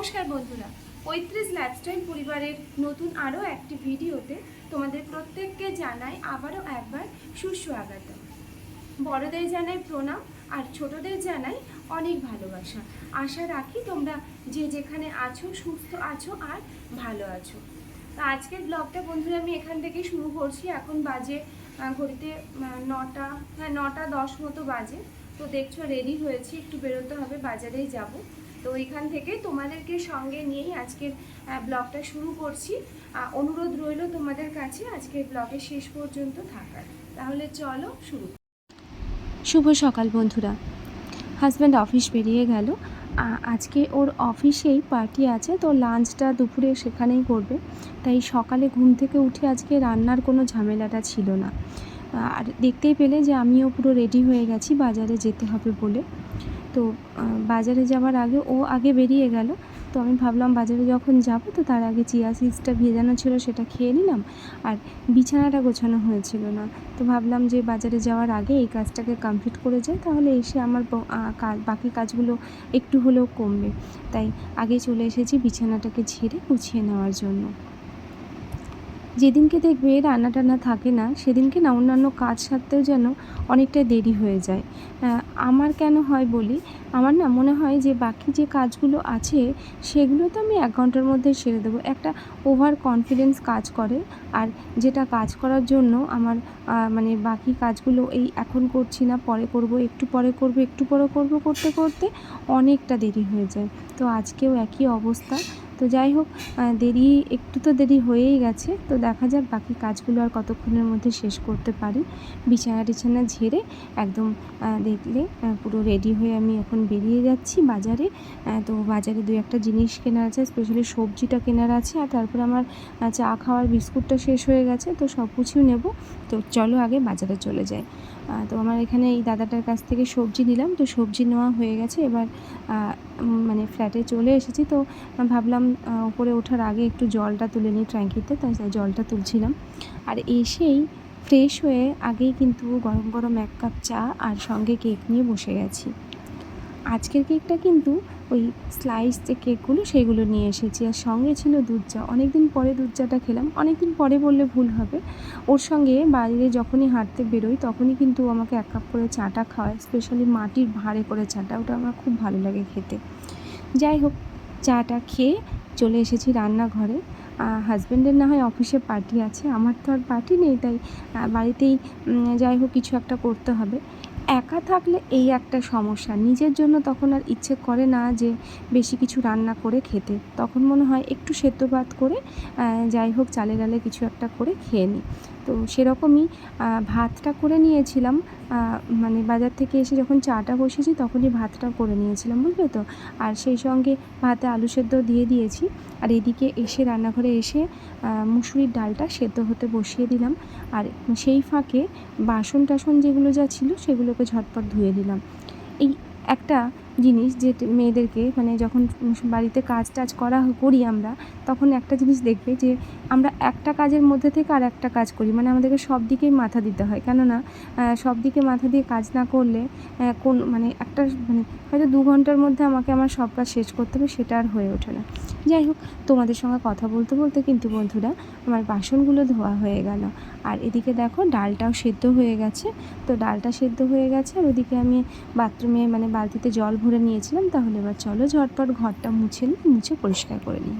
নমস্কার বন্ধুরা। পঁয়ত্রিশ লাইফস্টাইল পরিবারের নতুন আরও একটি ভিডিওতে তোমাদের প্রত্যেককে জানাই আবারও একবার সুস্বাগত। বড়দের জানাই প্রণাম আর ছোটদের জানাই অনেক ভালোবাসা। আশা রাখি তোমরা যে যেখানে আছো, সুস্থ আছো আর ভালো আছো। তো আজকের ব্লগটা বন্ধুরা আমি এখান থেকে শুরু করছি। এখন বাজে ঘড়িতে নটা হ্যাঁ নটা দশ মতো বাজে। তো দেখছ রেডি হয়েছি, একটু বেরোতে হবে, বাজারেই যাব। তো এখান থেকে তোমাদেরকে সঙ্গে নিয়েই আজকের ব্লগটা শুরু করছি। অনুরোধ রইল তোমাদের কাছে আজকের ব্লগের শেষ পর্যন্ত থাকার। তাহলে চলো শুরু। শুভ সকাল বন্ধুরা। হাজব্যান্ড অফিস বেরিয়ে গেল। আজকে ওর অফিসেই পার্টি আছে, তো লাঞ্চটা দুপুরে সেখানেই করবে। তাই সকালে ঘুম থেকে উঠে আজকে রান্নার কোনো ঝামেলাটা ছিল না। আর দেখতেই পেলে যে আমিও পুরো রেডি হয়ে গেছি, বাজারে যেতে হবে বলে। তো বাজারে যাওয়ার আগে ও আগে বেরিয়ে গেল। তো আমি ভাবলাম বাজারে যখন যাব তো তার আগে চিয়া সিডসটা ভেজানো ছিল সেটা খেয়ে নিলাম। আর বিছানাটা গোছানো হয়েছিল না। তো ভাবলাম যে বাজারে যাওয়ার আগে এই কাজটাকে কমপ্লিট করে যাই, তাহলে এসে আমার বাকি কাজগুলো একটু হলেও কমবে। তাই আগে চলে এসেছি বিছানাটাকে ঝেড়ে গুছিয়ে নেওয়ার জন্য। যেদিনকে দেখবে রান্না টান্না থাকে না, সেদিনকে না অন্যান্য কাজ সারতেও যেন অনেকটা দেরি হয়ে যায়। আমার কেন হয় বলি, আমার না মনে হয় যে বাকি যে কাজগুলো আছে, সেগুলো তো আমি এক ঘণ্টার মধ্যে সেরে দেবো। একটা ওভার কনফিডেন্স কাজ করে, আর যেটা কাজ করার জন্য আমার মানে বাকি কাজগুলো এই এখন করছি না, পরে করব, একটু পরে করব, একটু পরে করব, করতে করতে অনেকটা দেরি হয়ে যায়। তো আজকেও একই অবস্থা। তো যাই হোক দেরি, একটু তো দেরি হয়েই গেছে। তো দেখা যাক বাকি কাজগুলো আর কতক্ষণের মধ্যে শেষ করতে পারি। বিছানা টিছানা ঝেড়ে একদম দেখলে পুরো রেডি হয়ে আমি এখন বেরিয়ে যাচ্ছি বাজারে। তো বাজারে দু একটা জিনিস কেনার আছে স্পেশালি সবজিটা কেনার আছে আর তারপরে আমার চা খাওয়ার বিস্কুটটা শেষ হয়ে গেছে, তো সব কিছুই নেব। তো চলো আগে বাজারে চলে যাই। তো আমার এখানে এই দাদাটার কাছ থেকে সবজি নিলাম, তো সবজি নেওয়া হয়ে গেছে। এবার মানে ফ্ল্যাটে চলে এসেছি। তো ভাবলাম উপরে ওঠার আগে একটু জলটা তুলে নিই ট্যাঙ্কিতে, তাই জলটা তুলছিলাম। আর এসেই ফ্রেশ হয়ে আগেই কিন্তু গরম গরম এক কাপ চা আর সঙ্গে কেক নিয়ে বসে গেছি। আজকের কেকটা কিন্তু ওই স্লাইস যে কেকগুলো সেইগুলো নিয়ে এসেছি। আর সঙ্গে ছিল দুধ চা অনেক দিন পরে দুধ চাটা খেলাম। অনেক দিন পরে বললে ভুল হবে। ওর সঙ্গে বাইরে যখনই হাঁটতে বেরোই, তখনই কিন্তু আমাকে এক কাপ করে চাটা খাওয়ায় স্পেশালি মাটির ভাঁড়ে করে চাটা। ওটা আমার খুব ভালো লাগে খেতে। যাই হোক, চাটা খেয়ে চলে এসেছি রান্নাঘরে। হাজব্যান্ডের না হয় অফিসে পার্টি আছে। আমার তো আর পার্টি নেই, তাই বাড়িতেই যাই হোক, কিছু একটা করতে হবে। একা থাকলে এই একটা সমস্যা। নিজের জন্য তখন আর ইচ্ছে করে না যে বেশি কিছু রান্না করে খেতে। তখন মনে হয় একটু সেদ্ধ ভাত করে যাই হোক চালে ডালে কিছু একটা করে খেয়ে নিই তো সেরকমই ভাতটা করে নিয়েছিলাম। মানে বাজার থেকে এসে যখন চাটা বসেছি তখনই ভাতটা করে নিয়েছিলাম, বুঝলে তো? আর সেই সঙ্গে ভাতে আলু সেদ্ধ দিয়ে দিয়েছি। আর এদিকে এসে রান্নাঘরে এসে মুসুরির ডালটা সেদ্ধ হতে বসিয়ে দিলাম। আর সেই ফাঁকে বাসন টাসন যেগুলো যা ছিল সেগুলোকে ঝটপট ধুয়ে দিলাম। এই একটা জিনিস যে মেয়েদেরকে মানে যখন বাড়িতে কাজ টাজ করা করি আমরা, তখন একটা জিনিস দেখবে যে আমরা একটা কাজের মধ্যে থেকে আর একটা কাজ করি। মানে আমাদেরকে সব দিকেই মাথা দিতে হয়। কেননা সব দিকে মাথা দিয়ে কাজ না করলে কোন মানে একটা মানে হয়তো দু ঘণ্টার মধ্যে আমাকে আমার সব কাজ শেষ করতে হবে, সেটা আর হয়ে ওঠে না। যাই হোক, তোমাদের সঙ্গে কথা বলতে বলতে কিন্তু বন্ধুরা আমার বাসনগুলো ধোয়া হয়ে গেল। আর এদিকে দেখো ডালটাও সেদ্ধ হয়ে গেছে। তো ডালটা সেদ্ধ হয়ে গেছে আর ওদিকে আমি বাথরুমে মানে বালতিতে জল ভরে নিয়েছিলাম। তাহলে এবার চলো ঝটপট ঘরটা মুছে নিই, মুছে পরিষ্কার করে নিই।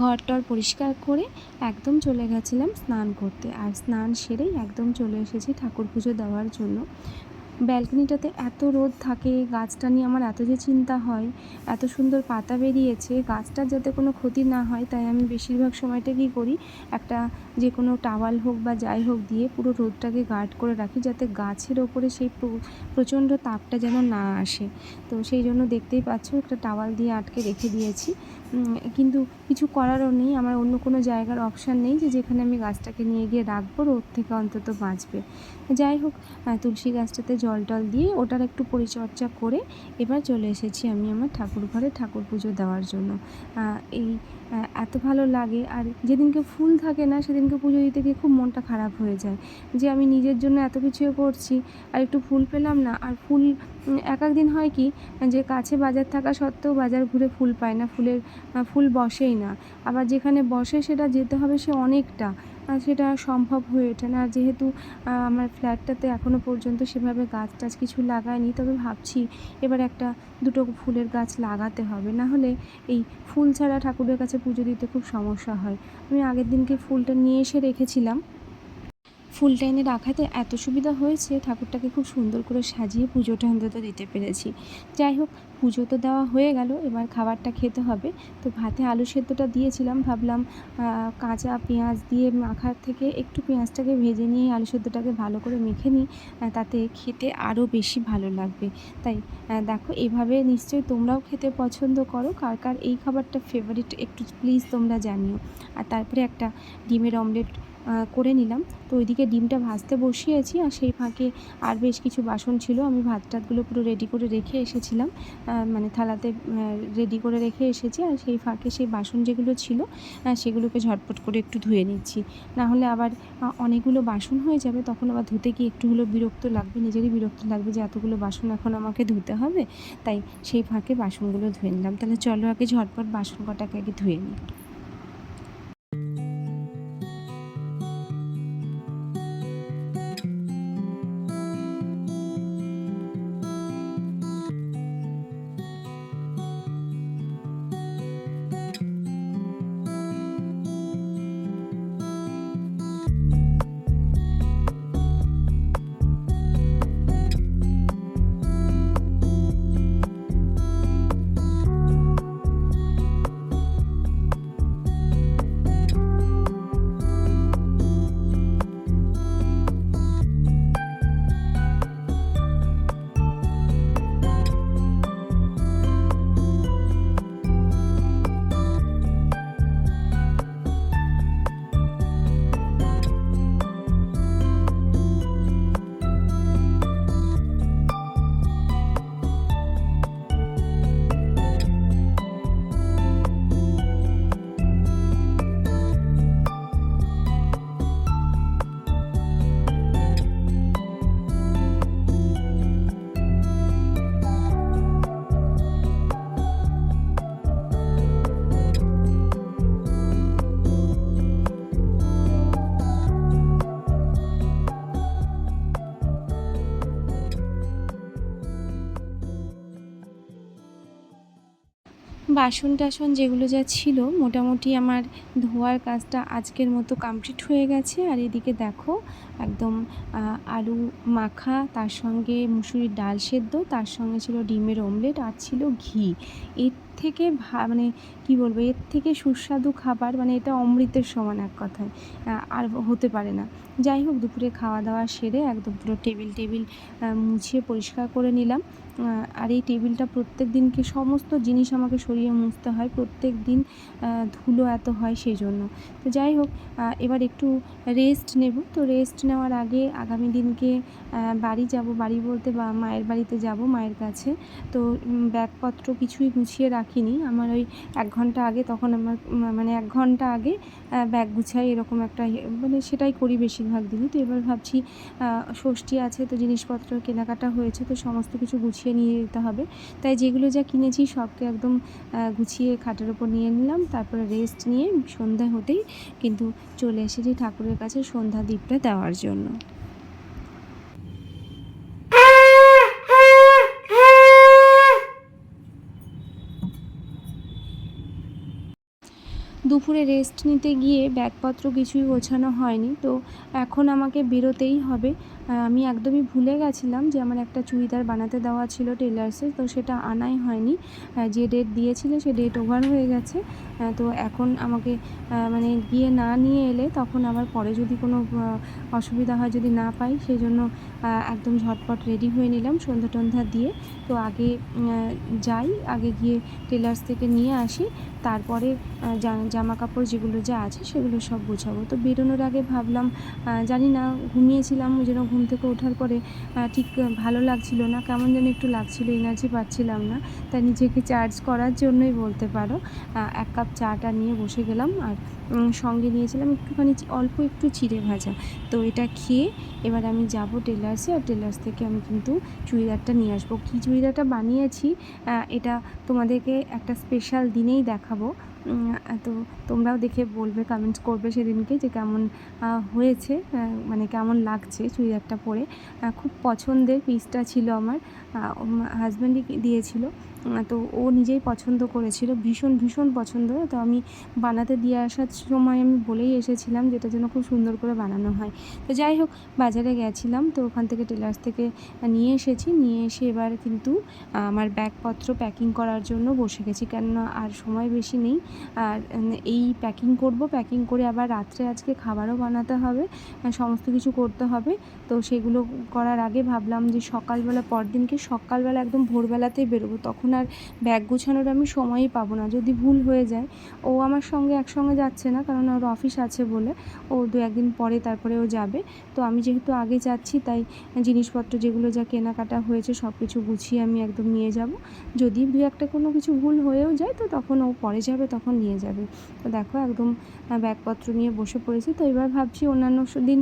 ঘরটর পরিষ্কার করে একদম চলে গেছিলাম স্নান করতে। আর স্নান সেরেই একদম চলে এসেছি ঠাকুর পুজো দেওয়ার জন্য। ব্যালকনিটাতে এত রোদ থাকে, গাছটা নিয়ে আমার এত যে চিন্তা হয়, এত সুন্দর পাতা বেরিয়েছে, গাছটার যাতে কোনো ক্ষতি না হয়, তাই আমি বেশিরভাগ সময়টা কী করি, একটা যে কোনো টাওয়াল হোক বা যাই হোক দিয়ে পুরো রোদটাকে গার্ড করে রাখি, যাতে গাছের ওপরে সেই প্রচণ্ড তাপটা যেন না আসে। তো সেই জন্য দেখতেই পাচ্ছ একটা টাওয়াল দিয়ে আটকে রেখে দিয়েছি। কিন্তু কিছু করারও নেই, আমার অন্য কোনো জায়গার অপশান নেই যে যেখানে আমি গাছটাকে নিয়ে গিয়ে রাখব, রোদ থেকে অন্তত বাঁচবে। যাই হোক তুলসী গাছটাতে জল টল দিয়ে ওটার একটু পরিচর্যা করে এবার চলে এসেছি আমি আমার ঠাকুর ঘরে ঠাকুর পুজো দেওয়ার জন্য। এই এত ভালো লাগে আর যেদিনকে ফুল থাকে না, সেদিনকে পুজো দিতে গিয়ে খুব মনটা খারাপ হয়ে যায় যে আমি নিজের জন্য এত কিছু করছি আর একটু ফুল পেলাম না। আর ফুল এক এক দিন হয় কি যে কাছে বাজার থাকা সত্ত্বেও বাজার ঘুরে ফুল পায় না, ফুলের ফুল বসেই না। আবার যেখানে বসে সেটা যেতে হবে সে অনেকটা। সেটা সম্ভব হয়ে ওঠে না। আর যেহেতু আমার ফ্ল্যাটটাতে এখনও পর্যন্ত সেভাবে গাছ টাছ কিছু লাগায়নি, তবে ভাবছি এবার একটা দুটো ফুলের গাছ লাগাতে হবে। না হলে এই ফুল ছাড়া ঠাকুরের কাছে পুজো দিতে খুব সমস্যা হয়। আমি আগের দিনকে ফুলটা নিয়ে এসে রেখেছিলাম। ফুলটা এনে রাখাতে এত সুবিধা হয়েছে, ঠাকুরটাকে খুব সুন্দর করে সাজিয়ে পুজোটা অন্তত দিতে পেরেছি। যাই হোক, পুজো তো দেওয়া হয়ে গেল, এবার খাবারটা খেতে হবে। তো ভাতে আলু সেদ্ধটা দিয়েছিলাম, ভাবলাম কাঁচা পেঁয়াজ দিয়ে মাখার থেকে একটু পেঁয়াজটাকে ভেজে নিয়ে আলু সেদ্ধটাকে ভালো করে মেখে নিই তাতে খেতে আরও বেশি ভালো লাগবে। তাই দেখো, এভাবে নিশ্চয়ই তোমরাও খেতে পছন্দ করো, কার কার এই খাবারটা ফেভারিট একটু প্লিজ তোমরা জানিও। আর তারপরে একটা ডিমের অমলেট করে নিলাম। তো ওইদিকে ডিমটা ভাজতে বসিয়েছি আর সেই ফাঁকে আর বেশ কিছু বাসন ছিল। আমি ভাত টাতগুলো পুরো রেডি করে রেখে এসেছিলাম। মানে থালাতে রেডি করে রেখে এসেছি আর সেই ফাঁকে সেই বাসন যেগুলো ছিল সেগুলোকে ঝটপট করে একটু ধুয়ে নিচ্ছি। না হলে আবার অনেকগুলো বাসন হয়ে যাবে। তখন আবার ধুতে গিয়ে একটু হলেও বিরক্ত লাগবে। নিজেরই বিরক্ত লাগবে যে এতগুলো বাসন এখন আমাকে ধুতে হবে। তাই সেই ফাঁকে বাসনগুলো ধুয়ে নিলাম। তাহলে চলো আগে ঝটপট বাসন কটাকে আগে ধুয়ে নিই। বাসন টাসন যেগুলো যা ছিল মোটামুটি আমার ধোয়ার কাজটা আজকের মতো কমপ্লিট হয়ে গেছে। আর এদিকে দেখো, একদম আলু মাখা, তার সঙ্গে মুসুরির ডাল সেদ্ধ, তার সঙ্গে ছিল ডিমের অমলেট আর ছিল ঘি। এর থেকে ভা মানে কি বলব, এর থেকে সুস্বাদু খাবার মানে এটা অমৃতের সমান এক কথায় আর হতে পারে না। যাই হোক, দুপুরে খাওয়া দাওয়া সেরে একদম পুরো টেবিল টেবিল মুছিয়ে পরিষ্কার করে নিলাম। আর এই টেবিলটা প্রত্যেক দিনকে সমস্ত জিনিস আমাকে সরিয়ে মুছতে হয়? প্রত্যেক দিন ধুলো এত হয় সেই জন্য তো যাই হোক এবার একটু রেস্ট নেব। তো রেস্ট নেওয়ার আগে আগামী দিনকে বাড়ি যাব। বাড়ি বলতে বা মায়ের বাড়িতে যাব মায়ের কাছে। তো ব্যাগপত্র কিছুই গুছিয়ে রাখিনি। আমার ওই এক ঘণ্টা আগে, তখন আমার মানে এক ঘণ্টা আগে ব্যাগ গুছাই এরকম একটা ইয়ে- মানে সেটাই করি বেশিরভাগ দিনই। তো এবার ভাবছি ষষ্ঠী আছে তো জিনিসপত্র কেনাকাটা হয়েছে তো সমস্ত কিছু গুছিয়ে নিয়ে যেতে হবে। তাই যেগুলো যা কিনেছি সবকে একদম গুছিয়ে খাটের ওপর নিয়ে নিলাম, তারপরে রেস্ট নিয়ে সন্ধ্যা হতেই কিন্তু চলে এসেছি ঠাকুরের কাছে সন্ধ্যা দ্বীপটা দেওয়ার জন্য। দুপুরে রেস্ট নিতে গিয়ে ব্যাগপত্র কিছুই গোছানো হয়নি। তো এখন আমাকে বেরোতেই হবে। আমি একদমই ভুলে গেছিলাম যে আমার একটা চুড়িদার বানাতে দেওয়া ছিল টেলার্সে তো সেটা আনাই হয়নি। যে ডেট দিয়েছিল সে ডেট ওভার হয়ে গেছে। তো এখন আমাকে মানে গিয়ে না নিয়ে এলে তখন আবার পরে যদি কোনো অসুবিধা হয় যদি না পাই সেই জন্য একদম ঝটপট রেডি হয়ে নিলাম সন্ধ্যা টন্ধা দিয়ে। তো আগে যাই, আগে গিয়ে টেলার্স থেকে নিয়ে আসি। তারপরে জামা কাপড় যেগুলো যা আছে সেগুলো সব গোছাবো। তো বেরোনোর আগে ভাবলাম জানি না, ঘুমিয়েছিলাম যেন ঘুম থেকে ওঠার পরে ঠিক ভালো লাগছিল না, কেমন যেন একটু লাগছিল এনার্জি পাচ্ছিলাম না। তাই নিজেকে চার্জ করার জন্যই বলতে পারো এক কাপ চাটা নিয়ে বসে গেলাম আর সঙ্গে নিয়েছিলাম একটুখানি অল্প একটু চিড়ে ভাজা। তো এটা খেয়ে এবার আমি যাব টেলার্সে আর টেলার্স থেকে আমি কিন্তু চুড়িদারটা নিয়ে আসব। কী চুড়িদারটা বানিয়েছি এটা তোমাদেরকে একটা স্পেশাল দিনেই দেখাবো। তো তোমরাও দেখে বলবে কমেন্টস করবে সেদিনকে যে কেমন হয়েছে মানে কেমন লাগছে চুড়িদারটা পরে। খুব পছন্দের পিসটা ছিল আমার। হাজব্যান্ডই দিয়েছিল। তো ও নিজেই পছন্দ করেছিল, ভীষণ ভীষণ পছন্দ। তো আমি বানাতে দিয়ে আসার সময় আমি বলেই এসেছিলাম যেটা যেন খুব সুন্দর করে বানানো হয়। তো যাই হোক, বাজারে গেছিলাম, তো ওখান থেকে টেলার্স থেকে নিয়ে এসেছি। নিয়ে এসে এবার কিন্তু আমার ব্যাগপত্র প্যাকিং করার জন্য বসে গেছি। কেননা আর সময় বেশি নেই। আর এই প্যাকিং করব প্যাকিং করে আবার রাত্রে আজকে খাবারও বানাতে হবে সমস্ত কিছু করতে হবে। তো সেগুলো করার আগে ভাবলাম যে সকালবেলা, পরদিনকে সকালবেলা একদম ভোরবেলাতেই বেরোবো। তখন আর ব্যাগ গোছানোর আমি সময়ই পাবো না। যদি ভুল হয়ে যায়, ও আমার সঙ্গে একসঙ্গে যাচ্ছে না, কারণ ওর অফিস আছে বলে ও দু একদিন পরে তারপরে ও যাবে। তো আমি যেহেতু আগে যাচ্ছি, তাই জিনিসপত্র যেগুলো যা কেনাকাটা হয়েছে সব কিছু গুছিয়ে আমি একদম নিয়ে যাব। যদি দু একটা কোনো কিছু ভুল হয়েও যায়, তো তখন ও পরে যাবে, তখন নিয়ে যাবে। তো দেখো, একদম ব্যাগপত্র নিয়ে বসে পড়েছি। তো এবার ভাবছি অন্যান্য দিন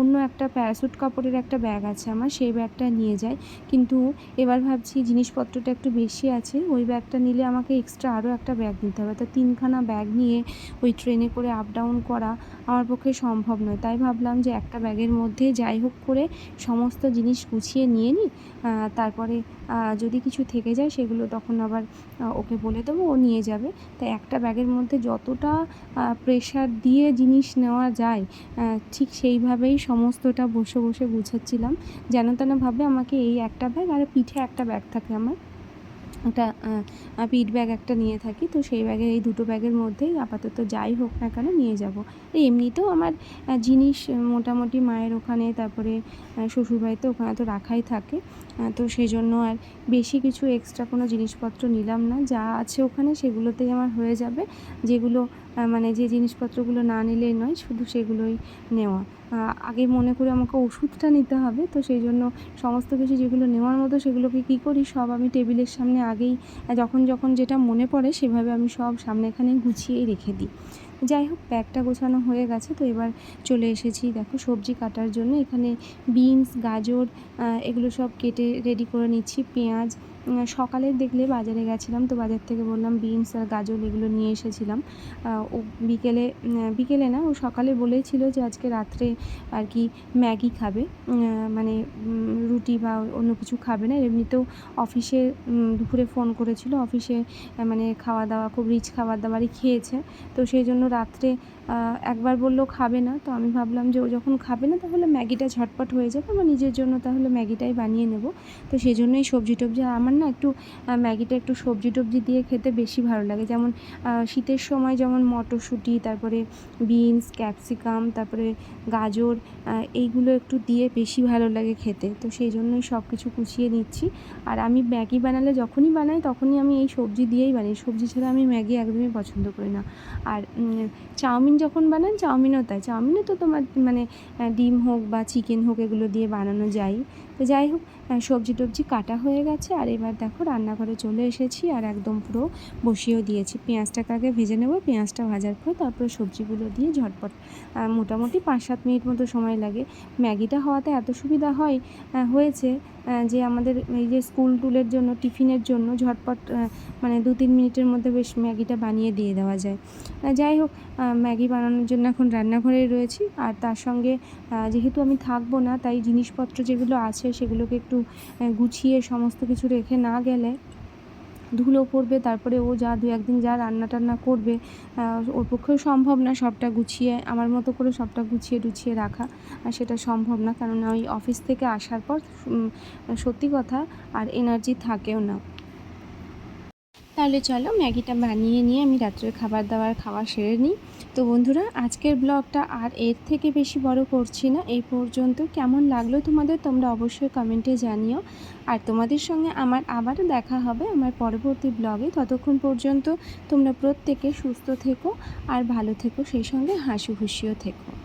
অন্য একটা প্যারাসুট কাপড়ের একটা ব্যাগ আছে আমার, সেই ব্যাগটা নিয়ে যাই। কিন্তু এবার ভাবছি জিনিসপত্রটা একটু বেশি আছে, ওই ব্যাগটা নিলে আমাকে এক্সট্রা আরও একটা ব্যাগ নিতে হবে। তো তিনখানা ব্যাগ নিয়ে ওই ট্রেনে করে আপ ডাউন করা আমার পক্ষে সম্ভব নয়। তাই ভাবলাম যে একটা ব্যাগের মধ্যে যাই হোক করে সমস্ত জিনিস গুছিয়ে নিয়ে নিই তারপরে যদি কিছু থেকে যায় সেগুলো তখন আবার ওকে বলে দেবো, ও নিয়ে যাবে। তাই একটা ব্যাগের মধ্যে যতটা প্রেশার দিয়ে জিনিস নেওয়া যায় ঠিক সেইভাবেই সমস্তটা বসে বসে গুছাচ্ছিলাম। যেন তেনভাবে আমাকে এই একটা ব্যাগ আর পিঠে একটা ব্যাগ থাকে আমার। একটা পিঠ ব্যাগ একটা নিয়ে থাকি। তো সেই ব্যাগের এই দুটো ব্যাগের মধ্যেই আপাতত যাই হোক না কেন নিয়ে যাব। এমনিতেও আমার জিনিস মোটামুটি মায়ের ওখানে, তারপরে শ্বশুরবাড়িতে ওখানে তো রাখাই থাকে। তো সেই জন্য আর বেশি কিছু এক্সট্রা কোনো জিনিসপত্র নিলাম না। যা আছে ওখানে সেগুলোতেই আমার হয়ে যাবে। যেগুলো মানে যে জিনিসপত্রগুলো না নিলেই নয়, শুধু সেগুলোই নেওয়া। আগে মনে করে আমাকে ওষুধটা নিতে হবে, তো সেই জন্য সমস্ত কিছু যেগুলো নেওয়ার মতো সেগুলোকে কী করি, সব আমি টেবিলের সামনে আগেই যখন যখন যেটা মনে পড়ে সেভাবে আমি সব সামনে এখানে গুছিয়েই রেখে দিই। যাই হোক, ব্যাগটা গোছানো হয়ে গেছে, তো এবার চলে এসেছি, দেখো সবজি কাটার জন্য, এখানে বিনস, গাজর এগুলো সব কেটে রেডি করে নিচ্ছি, পেঁয়াজ সকালে দেখলে বাজারে গেছিলাম তো বাজার থেকে বললাম বিনস আর গাজর এগুলো নিয়ে এসেছিলাম। ও বিকেলে বিকেলে না, ও সকালে বলেছিল যে আজকে রাত্রে আর কি ম্যাগি খাবে। মানে রুটি বা অন্য কিছু খাবে না। এমনিতেও অফিসে দুপুরে ফোন করেছিল। অফিসে মানে খাওয়া দাওয়া, খুব রিচ খাবার দাবারই খেয়েছে। তো সেই জন্য রাত্রে একবার বলল খাবে না। তো আমি ভাবলাম যে ও যখন খাবে না, তাহলে ম্যাগিটা ঝটপট হয়ে যাবে। আমার নিজের জন্য তাহলে ম্যাগিটাই বানিয়ে নেব। তো সেই জন্যই সবজি টবজি আমার না একটু ম্যাগিটা একটু সবজি টবজি দিয়ে খেতে বেশি ভালো লাগে। যেমন শীতের সময় যেমন মটরশুঁটি, তারপরে বিনস, ক্যাপসিকাম, তারপরে গাজর এইগুলো একটু দিয়ে বেশি ভালো লাগে খেতে। তো সেই জন্যই সব কিছু কুচিয়ে নিচ্ছি। আর আমি ম্যাগি বানালে যখনই বানাই তখনই আমি এই সবজি দিয়েই বানাই। সবজি ছাড়া আমি ম্যাগি একদমই পছন্দ করি না। আর চাউমিন যখন বানান চাউমিনও তাই। চাউমিনও তো তোমার মানে ডিম হোক বা চিকেন হোক এগুলো দিয়ে বানানো যায়। তো যাই হোক সবজি টবজি কাটা হয়ে গেছে। আর এবার দেখো রান্নাঘরে চলে এসেছি আর একদম পুরো বসিয়েও দিয়েছি। পেঁয়াজটাকে আগে ভেজে নেব, পেঁয়াজটা ভাজার পর তারপরে সবজিগুলো দিয়ে ঝটপট মোটামুটি পাঁচ সাত মিনিট মতো সময় লাগে। ম্যাগিটা হওয়াতে এত সুবিধা হয় হয়েছে যে আমাদের এই যে স্কুল টুলের জন্য, টিফিনের জন্য ঝটপট মানে দু তিন মিনিটের মধ্যে বেশ ম্যাগিটা বানিয়ে দিয়ে দেওয়া যায়। যাই হোক ম্যাগি বানানোর জন্য এখন রান্নাঘরে রয়েছি। আর তার সঙ্গে যেহেতু আমি থাকব না, তাই জিনিসপত্র যেগুলো আছে সেগুলোকে একটু গুছিয়ে সমস্ত কিছু রেখে না গেলে ধুলো পড়বে, তারপরে ও যা দু একদিন যা রান্না টান্না করবে ওর পক্ষেও সম্ভব না সবটা গুছিয়ে, আমার মতো করে সবটা গুছিয়ে টুছিয়ে রাখা, আর সেটা সম্ভব না। কারণ ওই অফিস থেকে আসার পর সত্যি কথা, আর এনার্জি থাকেও না। তাহলে চলো ম্যাগিটা বানিয়ে নিয়ে আমি রাত্রের খাবার দাবার খাওয়া সেরে নিই। তো বন্ধুরা, আজকের ব্লগটা আর এর থেকে বেশি বড় করছি না। এই পর্যন্ত কেমন লাগল তোমাদের তোমরা অবশ্যই কমেন্টে জানিও। আর তোমাদের সঙ্গে আমার আবারও দেখা হবে আমার পরবর্তী ব্লগে। ততক্ষণ পর্যন্ত তোমরা প্রত্যেকে সুস্থ থেকো আর ভালো থেকো। সেই সঙ্গে হাসি খুশিও থেকো।